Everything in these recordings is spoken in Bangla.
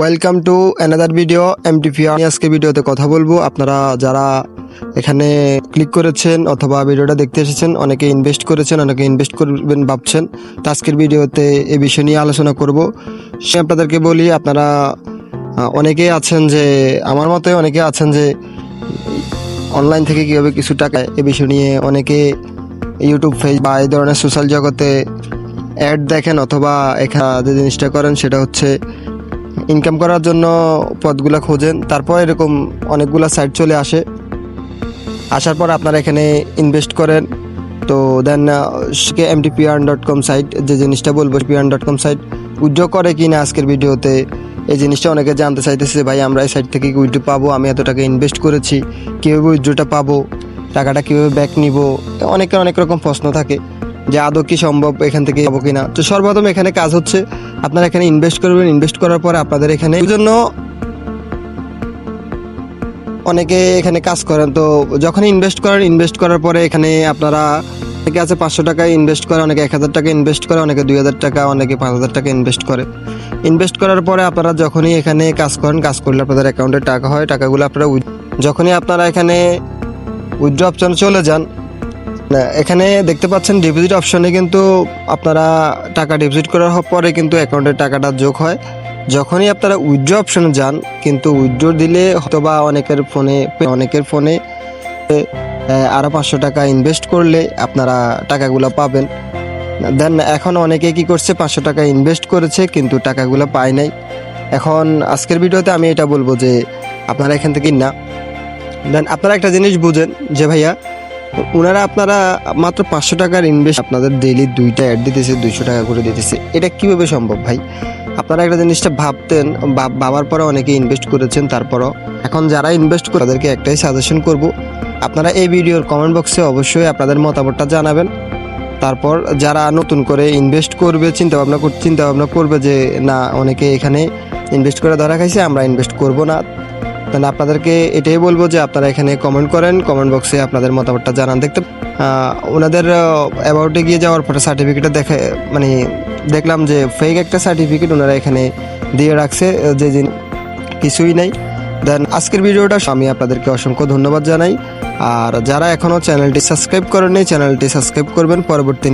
Welcome to another video MTP আমি আজকে ভিডিওতে কথা বলব। আপনারা যারা এখানে ক্লিক করেছেন অথবা ভিডিওটা দেখতে এসেছেন, অনেকে ইনভেস্ট করেছেন, অনেকে ইনভেস্ট করবেন ভাবছেন। তো আজকের ভিডিওতে এ বিষয় নিয়ে আলোচনা করব। সে আপনাদেরকে বলি, আপনারা অনেকেই আছেন যে, আমার মতে অনেকে আছেন যে অনলাইন থেকে কীভাবে কিছু টাকা এ বিষয় নিয়ে অনেকে ইউটিউব ফেস বা এই ধরনের সোশ্যাল জগতে অ্যাড দেখেন অথবা এখানে যে জিনিসটা করেন সেটা হচ্ছে ইনকাম করার জন্য পথগুলো খোঁজেন। তারপর এরকম অনেকগুলো সাইট চলে আসে। আসার পর আপনারা এখানে ইনভেস্ট করেন। তো then MT PR dot com site যে জিনিসটা বলব PR dot com site withdraw করে কি না আজকের ভিডিওতে, এই জিনিসটা অনেকে জানতে চাইতেছে ভাই, আমরা এই সাইট থেকে উইথড্র পাবো, আমি এত টাকা ইনভেস্ট করেছি, কীভাবে উইড্রোটা পাবো, টাকাটা কীভাবে ব্যাক নিব? অনেকের অনেক রকম প্রশ্ন থাকে। যে আদৌ কি সম্ভব, এখান থেকে পাবো কিনা। তো সর্বপ্রথম এখানে কাজ হচ্ছে, আপনারা এখানে ইনভেস্ট করবেন। ইনভেস্ট করার পরে আপনাদের এখানে এই জন্য অনেকে এখানে কাজ করেন। তো যখন ইনভেস্ট করেন ইনভেস্ট করার পরে এখানে আপনারা অনেকে আছে পাঁচশো টাকা ইনভেস্ট করে, অনেকে এক হাজার টাকা ইনভেস্ট করে, অনেকে দুই হাজার টাকা, অনেকে পাঁচ হাজার টাকা ইনভেস্ট করে। ইনভেস্ট করার পরে আপনারা যখনই এখানে কাজ করেন, কাজ করলে আপনাদের অ্যাকাউন্টে টাকা হয়, টাকাগুলো আপনারা যখনই আপনারা এখানে উইথড্র অপশনে চলে যান এখানে দেখতে পাচ্ছেন ডিপোজিট অপশনে কিন্তু আপনারা টাকা ডিপোজিট করার পরে কিন্তু অ্যাকাউন্টে টাকাটা যোগ হয়। যখনই আপনারা উইথড্র অপশনে যান, কিন্তু উইথড্র দিলে হয়তোবা অনেকের ফোনে অনেকের ফোনে আরও পাঁচশো টাকা ইনভেস্ট করলে আপনারা টাকাগুলো পাবেন। দেন এখন অনেকে কি করছে, পাঁচশো টাকা ইনভেস্ট করেছে, কিন্তু টাকাগুলো পায় নাই। এখন আজকের ভিডিওতে আমি এটা বলব যে, আপনারা এখান থেকে না। দেন আপনারা একটা জিনিস বুঝেন যে ভাইয়া ওনারা আপনারা মাত্র পাঁচশো টাকার ইনভেস্ট আপনাদের ডেইলি দুইটা অ্যাড দিতেছে, দুইশো টাকা করে দিতেছে। এটা কীভাবে সম্ভব ভাই? আপনারা একটা জিনিসটা ভাবতেন ভাব- ভাবার পরে অনেকে ইনভেস্ট করেছেন, তারপরও। এখন যারা ইনভেস্ট করে, তাদেরকে একটাই সাজেশন করব, আপনারা এই ভিডিওর কমেন্ট বক্সে অবশ্যই আপনাদের মতামতটা জানাবেন। তারপর যারা নতুন করে ইনভেস্ট করবে চিন্তা ভাবনা চিন্তা ভাবনা করবে যে, না, অনেকে এখানে ইনভেস্ট করে ধরা খাইছে, আমরা ইনভেস্ট করব না। তাহলে আপনাদেরকে এটাই বলব যে আপনারা এখানে কমেন্ট করেন কমেন্ট বক্সে আপনাদের মতামতটা জানান। দেখতে ওনাদের অ্যাবাউটে গিয়ে যাওয়ার পরে সার্টিফিকেটটা দেখে মানে দেখলাম যে ফেক একটা সার্টিফিকেট ওনারা এখানে দিয়ে রাখছে যে জিন- কিছুই নাই। দেন আজকের ভিডিওটা আমি আপনাদেরকে অসংখ্য ধন্যবাদ জানাই। আর যারা এখনও চ্যানেলটি সাবস্ক্রাইব করেননি, চ্যানেলটি সাবস্ক্রাইব করবেন পরবর্তী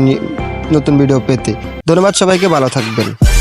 নতুন ভিডিও পেতে। ধন্যবাদ সবাইকে, ভালো থাকবেন।